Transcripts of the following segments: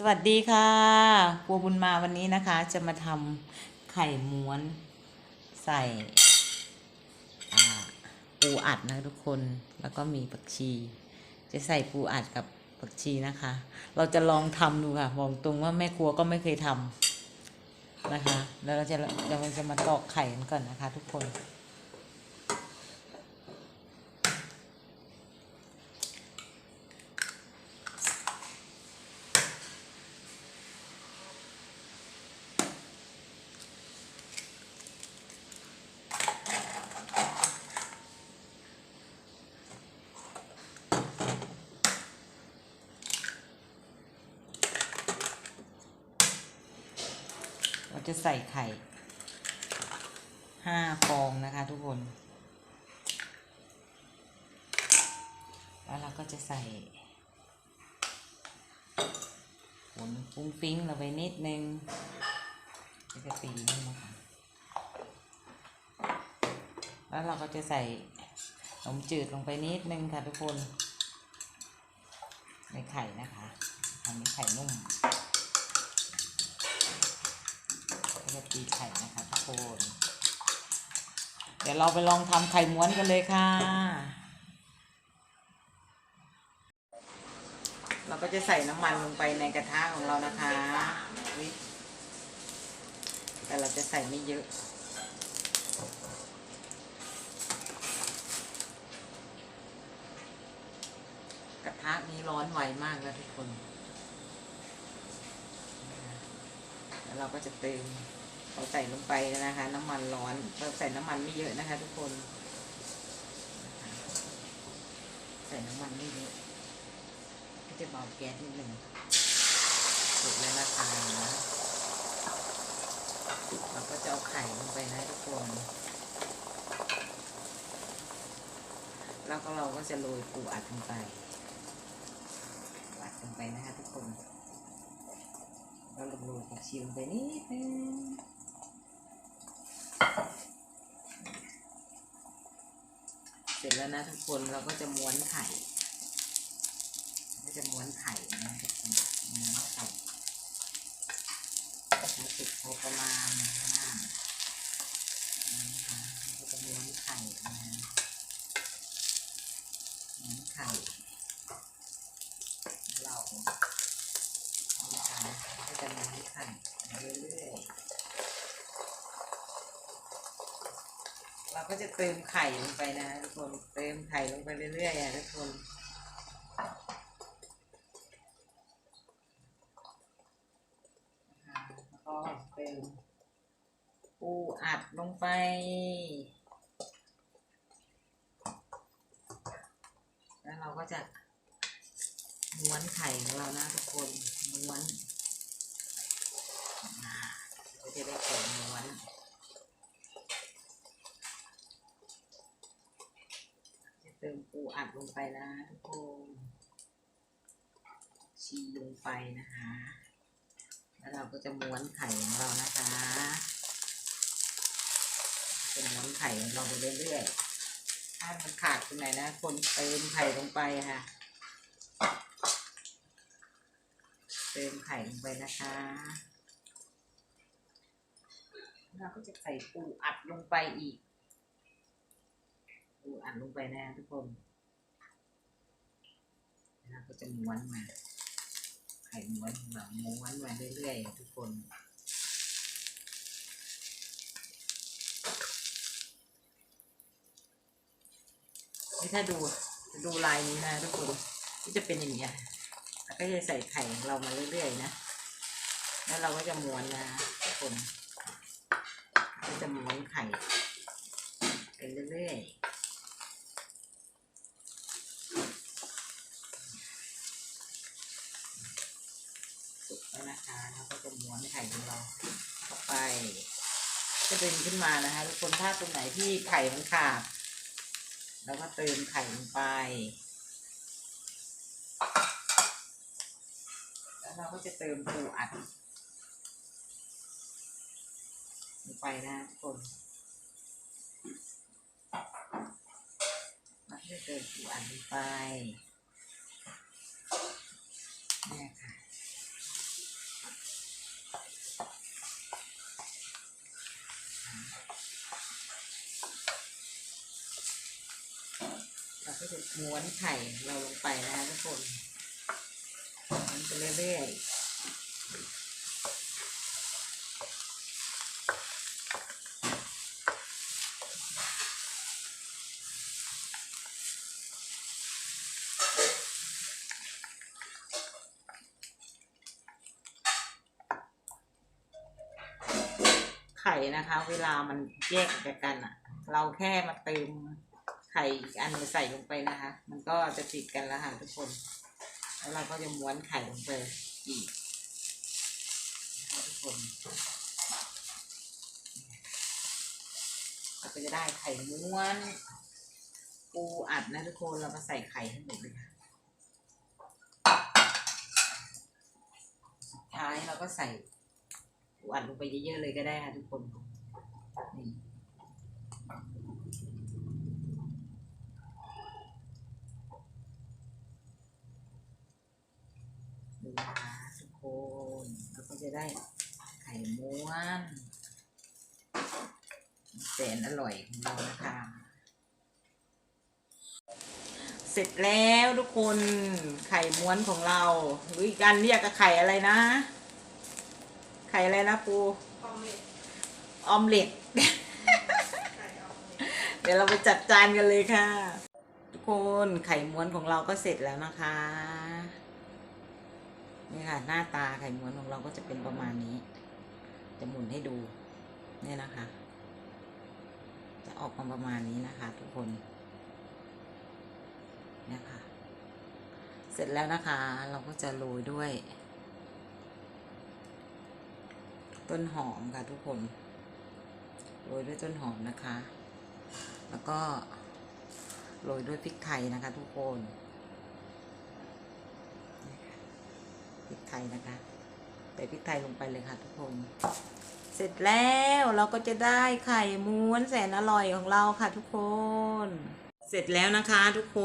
สวัสดีค่ะครัวบุญมาวันนี้นะคะ จะมาทำไข่ม้วนใส่ปูอัดนะทุกคนแล้วก็มีผักชี จะใส่ปูอัดกับผักชีนะคะ เราจะลองทำดูค่ะบอกตรงว่าแม่ครัวก็ไม่เคยทำนะคะ แล้วเราจะเราจะมาตอกไข่กันก่อนนะคะ ทุกคน จะใส่ไข่ห้าฟองนะคะทุกคน แล้วเราก็จะใส่ผลฟุ้งฟิ้งเราไปนิดนึงก็จะตีนี่นะคะแล้วเราก็จะใส่นมจืดลงไปนิดนึงค่ะทุกคน ในไข่นะคะทำให้ไข่นุ่ม ตีไข่นะคะทุกคนเดี๋ยวเราไปลองทำไข่ม้วนกันเลยค่ะ เราก็จะใส่น้ำมันลงไปในกระทะของเรานะคะแต่เราจะใส่ไม่เยอะกระทะนี้ร้อนไวมากแล้วทุกคน แล้วเราก็จะเติม เราใส่ลงไปนะคะ น้ำมันร้อนเราใส่น้ำมันไม่เยอะนะคะ ทุกคน ใส่น้ำมันไม่เยอะก็จะเบาแก๊สนิดหนึ่งสุดแล้วนะคะเราก็จะเอาไข่ลงไปนะทุกคน แล้วก็เราก็จะโรยปูอัดลงไปปูอัดลงไปนะคะทุกคน เราลงโรยผักชีลงไปนิดนึงเส ร็จแล้วนะทุกคนเราก็จะม้วนไข่ก็จะม้วนไข่นะทุกคนม้วนไข่รู้สึกพอประมาณนะคะก็จะม้วนไข่นะม้วนไข่เราก็จะมาให้ไข่เรื่อยๆ เราก็จะเติมไข่ลงไปนะทุกคน เติมไข่ลงไปเรื่อยๆอะทุกคนแล้วก็เติมปูอัดลงไปแล้วเราก็จะม้วนไข่ของเรานะทุกคนม้วนก็จะได้ไข่ม้วนจะ เติมปูอัดลงไปนะทุกคนชีลงไปนะคะ แล้วเราก็จะม้วนไข่ของเรานะคะจะม้วนไข่ของเราไปเรื่อยๆ ถ้ามันขาดตรงไหนนะ คนเติมไข่ลงไปค่ะ เติมไข่ลงไปนะคะ เราก็จะใส่ปูอัดลงไปอีก ปูอัดลงไปนะทุกคนเราก็จะม้วนมาไข่ม้วนแบบม้วนมาเรื่อยๆทุกคนนี่ถ้าดูดูลายนี้นะทุกคนก็จะเป็นอย่างนี้ยแล้วก็จะใส่ไข่ของเรามาเรื่อยๆนะ แล้วเราก็จะม้วนนะทุกคนก็จะม้วนไข่ไปเรื่อยๆ แล้วนะคะเราก็จะม้วนไข่ของเราเข้าไป จะดึงขึ้นมานะคะทุกคนถ้าตรงไหนที่ไข่มันขาดเราก็เติมไข่ลงไป แล้วเราก็จะเติมปูอัดลงไปนะทุกคนแล้วก็จะเติมปูอัดลงไปเนี่ยค่ะ ก็จะม้วนไข่เราลงไปนะคะทุกคนม้วนไปเรื่อยไข่นะคะ เวลามันแยกจากกันอะเราแค่มาเติม ข่อีกอันใส่ลงไปนะคะ มันก็จะติดกันแล้วค่ะทุกคน แล้วเราก็จะม้วนไข่ลงไปอีกทุกคนเราก็จะได้ไข่ม้วน ปูอัดนะทุกคนเราก็ใส่ไข่ให้หมดเลยค่ะท้ายเราก็ใส่ปูอัดลงไปเยอะๆเลยก็ได้ค่ะทุกคนนี่ ดูนะคะทุกคนเราก็จะได้ไข่ม้วนแสนอร่อยของเรานะคะเสร็จแล้วทุกคนไข่ม้วนของเราหรืออีกการเรียกกับไข่อะไรนะ ไข่อะไรนะปูออมเล็ตออมเล็ตไข่ออมเล็ตเดี๋ยวเราไปจัดจานกันเลยค่ะ ทุกคนไข่ม้วนของเราก็เสร็จแล้วนะคะ นี่ค่ะ หน้าตาไข่ม้วนของเราก็จะเป็นประมาณนี้ จะหมุนให้ดูเนี่ยนะคะ จะออกมาประมาณนี้นะคะ ทุกคนนี่ค่ะเสร็จแล้วนะคะ เราก็จะโรยด้วย ต้นหอมค่ะทุกคนโรยด้วยต้นหอมนะคะ แล้วก็โรยด้วยพริกไทยนะคะ ทุกคนค่ะพริก ไทยนะคะ ใส่พริกไทยลงไปเลยค่ะทุกคน เสร็จแล้วเราก็จะได้ไข่ม้วนแสนอร่อยของเราค่ะทุกคน เสร็จแล้วนะคะทุกค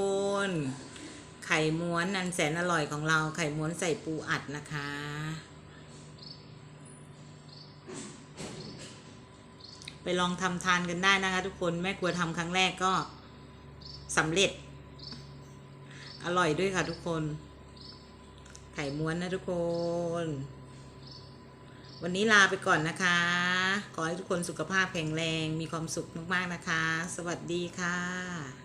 น ไข่ม้วนนันแสนอร่อยของเรา ไข่ม้วนใส่ปูอัดนะคะไปลองทำทานกันได้นะคะ ทุกคนแม่ครัวทำครั้งแรกก็สำเร็จ อร่อยด้วยค่ะทุกคน ไข่ม้วนนะทุกคน วันนี้ลาไปก่อนนะคะ ขอให้ทุกคนสุขภาพแข็งแรง มีความสุขมากๆนะคะ สวัสดีค่ะ